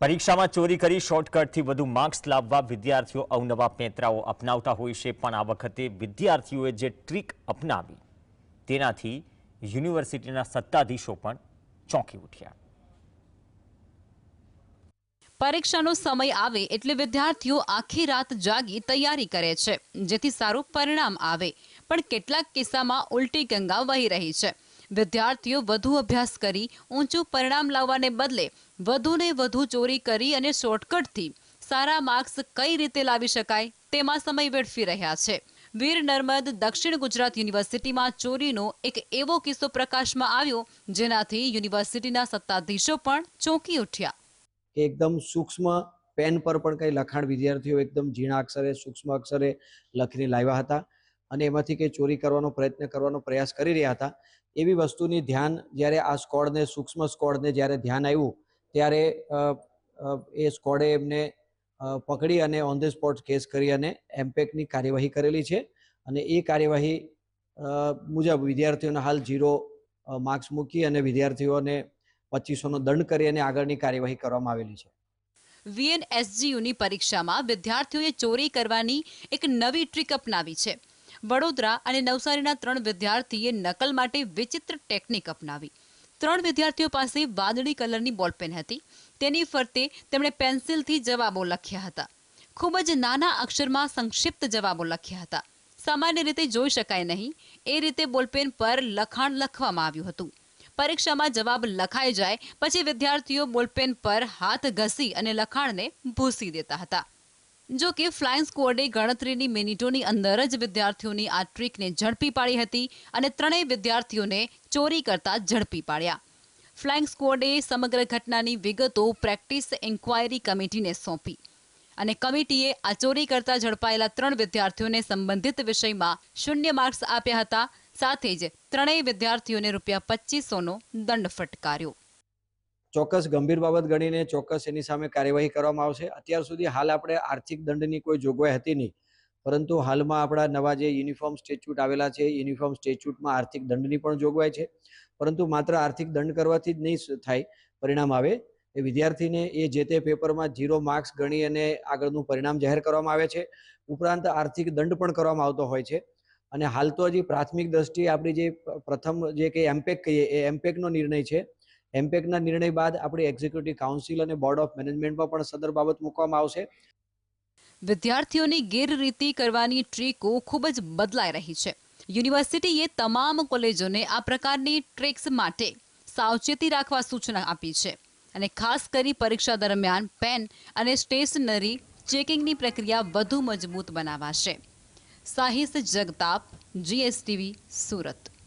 પરીક્ષામાં ચોરી કરી શોર્ટકટથી વધુ માર્ક્સ લાવવા વિદ્યાર્થીઓ અવનવા પેંતરાઓ અપનાવતા હોય છે, પણ આ વખતે વિદ્યાર્થીઓએ જે ટ્રીક અપનાવી તેનાથી યુનિવર્સિટીના સત્તાધીશો પણ ચોંકી ઉઠ્યા. પરીક્ષાનો સમય આવે એટલે વિદ્યાર્થીઓ આખી રાત જાગી તૈયારી કરે છે, જેથી સારું પરિણામ આવે. પણ કેટલાક કિસ્સામાં ઉલટી ગંગા વહી રહી છે. વિદ્યાર્થીઓ વધુ અભ્યાસ કરી ઊંચું પરિણામ લાવવાને બદલે વધુને વધુ ચોરી કરી અને શોર્ટકટથી સારા માર્ક્સ કઈ રીતે લાવી શકાય તેમાં સમય વેડફી રહ્યા છે. વીર નર્મદ દક્ષિણ ગુજરાત યુનિવર્સિટીમાં ચોરીનો એક એવો કિસ્સો પ્રકાશમાં આવ્યો, જેનાથી યુનિવર્સિટીના સત્તાધીશો પણ ચોંકી ઉઠ્યા. એકદમ સૂક્ષ્મ પેન પર પણ કંઈ લખાણ વિદ્યાર્થીઓ એકદમ ઝીણા અક્ષરે, સૂક્ષ્મ અક્ષરે લખીને લાવ્યા હતા અને એમાંથી કંઈ ચોરી કરવાનો પ્રયત્ન કરવાનો પ્રયાસ કરી રહ્યા હતા. એવી વસ્તુની ધ્યાન જ્યારે આ સ્કોડને, સૂક્ષ્મ સ્કોડને જ્યારે ધ્યાન આવ્યું ત્યારે એ સ્કોડે એમને પકડી અને ઓન ધ સ્પોટ કેસ કરી અને એમ્પેકની કાર્યવાહી કરેલી છે. અને એ કાર્યવાહી મુજબ વિદ્યાર્થીઓને હાલ ઝીરો માર્ક્સ મૂકી અને વિદ્યાર્થીઓને પચીસોનો દંડ કરી અને આગળની કાર્યવાહી કરવામાં આવેલી છે. વીએનએસજીયુની પરીક્ષામાં વિદ્યાર્થીઓએ ચોરી કરવાની એક નવી ટ્રીક અપનાવી છે. વડોદરા અને નવસારીના ત્રણ વિદ્યાર્થીએ નકલ માટે વિચિત્ર ટેકનિક અપનાવી. ત્રણ વિદ્યાર્થીઓ પાસે વાદળી કલરની બોલપેન હતી. તેની ફરતે તેમણે પેન્સિલથી જવાબો લખ્યા હતા. ખૂબ જ નાના અક્ષરમાં સંક્ષિપ્ત જવાબો લખ્યા હતા. સામાન્ય રીતે જોઈ શકાય નહીં. એ રીતે બોલપેન પર લખાણ લખવામાં આવ્યું હતું. પરીક્ષામાં જવાબ લખાઈ જાય, પછી વિદ્યાર્થીઓ બોલપેન પર હાથ ઘસી અને લખાણને ભૂસી દેતા હતા. જો કે ફ્લાઇંગ સ્કવોડે ગણતરીની મિનિટોની અંદર જ વિદ્યાર્થીઓની આ ટ્રીકને ઝડપી પાડી હતી અને ત્રણેય વિદ્યાર્થીઓને ચોરી કરતા ઝડપી પાડ્યા. ફ્લાઇંગ સ્કવોડે સમગ્ર ઘટનાની વિગતો પ્રેક્ટિસ ઇન્ક્વાયરી કમિટીને સોંપી અને કમિટીએ આ ચોરી કરતા ઝડપાયેલા ત્રણ વિદ્યાર્થીઓને સંબંધિત વિષયમાં શૂન્ય માર્ક્સ આપ્યા હતા. સાથે જ ત્રણેય વિદ્યાર્થીઓને રૂપિયા પચીસોનો દંડ ફટકાર્યો. ચોક્કસ ગંભીર બાબત ગણીને ચોક્કસ એની સામે કાર્યવાહી કરવામાં આવશે. અત્યાર સુધી હાલ આપણે આર્થિક દંડની કોઈ જોગવાઈ હતી નહીં. પરંતુ હાલમાં આપણા નવા જે યુનિફોર્મ સ્ટેચ્યુટ આવેલા છે, યુનિફોર્મ સ્ટેચ્યુટમાં આર્થિક દંડની પણ જોગવાઈ છે. પરંતુ માત્ર આર્થિક દંડ કરવાથી જ નહીં થાય, પરિણામ આવે. એ વિદ્યાર્થીને એ જે તે પેપરમાં ઝીરો માર્ક્સ ગણી અને આગળનું પરિણામ જાહેર કરવામાં આવે છે. ઉપરાંત આર્થિક દંડ પણ કરવામાં આવતો હોય છે. અને હાલ તો હજી પ્રાથમિક દ્રષ્ટિએ આપણી જે પ્રથમ જે કંઈ એમ્પેક કહીએ, એ એમ્પેકનો નિર્ણય છે. એમ્પેકના નિર્ણય બાદ આપણી એક્ઝિક્યુટિવ કાઉન્સિલ અને બોર્ડ ઓફ મેનેજમેન્ટમાં પણ સદર બાબત મૂકવામાં આવશે. વિદ્યાર્થીઓની ગેરરીતિ કરવાની ટ્રીકો ખૂબ જ બદલાઈ રહી છે. યુનિવર્સિટીએ તમામ કોલેજોને આ પ્રકારની ટ્રિક્સ માટે સાવચેતી રાખવા સૂચના આપી છે અને ખાસ કરી પરીક્ષા દરમિયાન પેન અને સ્ટેશનરી ચેકિંગની પ્રક્રિયા વધુ મજબૂત બનાવાશે. સાહિસ જગતાપ જીએસટીવી સુરત.